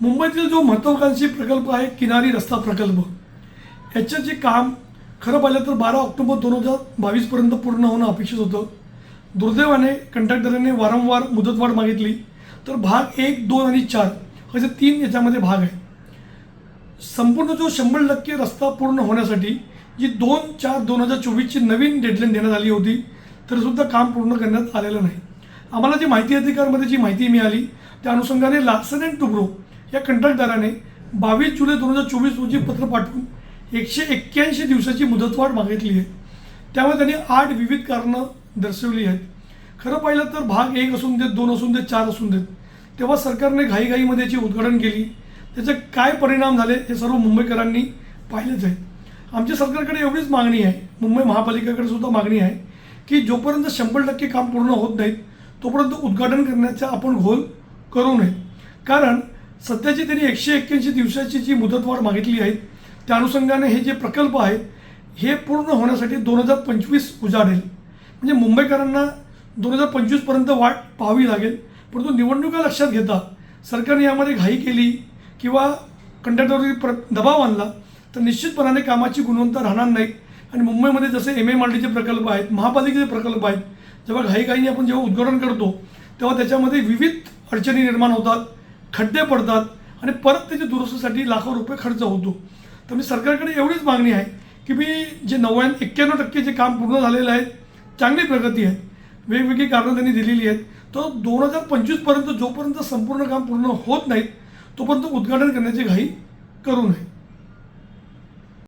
मुंबईतील जो महत्त्वाकांक्षी प्रकल्प आहे किनारी रस्ता प्रकल्प याचं जे काम खरं पाहिलं तर बारा ऑक्टोबर दोन हजार बावीसपर्यंत पूर्ण होणं अपेक्षित होतं. दुर्दैवाने कंत्राटदाराने वारंवार मुदतवाढ मागितली. तर भाग एक दोन आणि चार असे तीन याच्यामध्ये भाग आहे संपूर्ण जो शंभर टक्के रस्ता पूर्ण होण्यासाठी जी दोन चार दोन हजार चोवीसची नवीन डेडलाईन देण्यात आली होती तरीसुद्धा काम पूर्ण करण्यात आलेलं नाही. आम्हाला जी माहिती अधिकारमध्ये जी माहिती मिळाली त्या अनुषंगाने लार्सन अँड टुब्रो या कंत्राटदाराने बावीस जुलै दोन हजार चोवीस रोजी पत्र पाठवून एकशे एक्क्याऐंशी दिवसाची मुदतवाढ मागितली आहे. त्यामुळे त्यांनी आठ विविध कारणं दर्शवली आहेत. खरं पाहिलं तर भाग एक असून देत दोन असून देत चार असून देत. तेव्हा सरकारने घाईघाईमध्ये याची उद्घाटन केली. त्याचे काय परिणाम झाले हे सर्व मुंबईकरांनी पाहिलेच आहे. आमच्या सरकारकडे एवढीच मागणी आहे मुंबई महापालिकेकडे सुद्धा मागणी आहे की जोपर्यंत शंभर टक्के काम पूर्ण होत नाहीत तोपर्यंत उद्घाटन करण्याचा आपण घोल करू नये. कारण सध्याची त्यांनी एकशे एक्क्याऐंशी दिवसाची जी मुदतवाढ मागितली आहे त्या अनुषंगाने हे जे प्रकल्प आहे हे पूर्ण होण्यासाठी दोन हजार पंचवीस उजाडेल म्हणजे मुंबईकरांना दोन हजार पंचवीसपर्यंत वाट पाहावी लागेल परंतु निवडणुका लक्षात घेता सरकारने यामध्ये घाई केली किंवा कंडक्टरवरील प्र दबाव आणला तर निश्चितपणाने कामाची गुणवत्ता राहणार नाही. आणि मुंबईमध्ये जसे एम एम आर डीचे प्रकल्प आहेत महापालिकेचे प्रकल्प आहेत जेव्हा घाईघाईने आपण जेव्हा उद्घाटन करतो तेव्हा त्याच्यामध्ये विविध अडचणी निर्माण होतात. खड्डे पडतात आणि परत त्याच्या दुरुस्तीसाठी लाखो रुपये खर्च होतो. तर मी सरकारकडे एवढीच मागणी आहे की मी जे नव्याण्णव एक्क्याण्णव टक्के जे काम पूर्ण झालेलं आहे चांगली प्रगती आहे वेगवेगळी कारणं त्यांनी दिलेली आहेत तर दोन हजार पंचवीसपर्यंत जोपर्यंत संपूर्ण काम पूर्ण होत नाहीत तोपर्यंत उद्घाटन करण्याची घाई करू नये.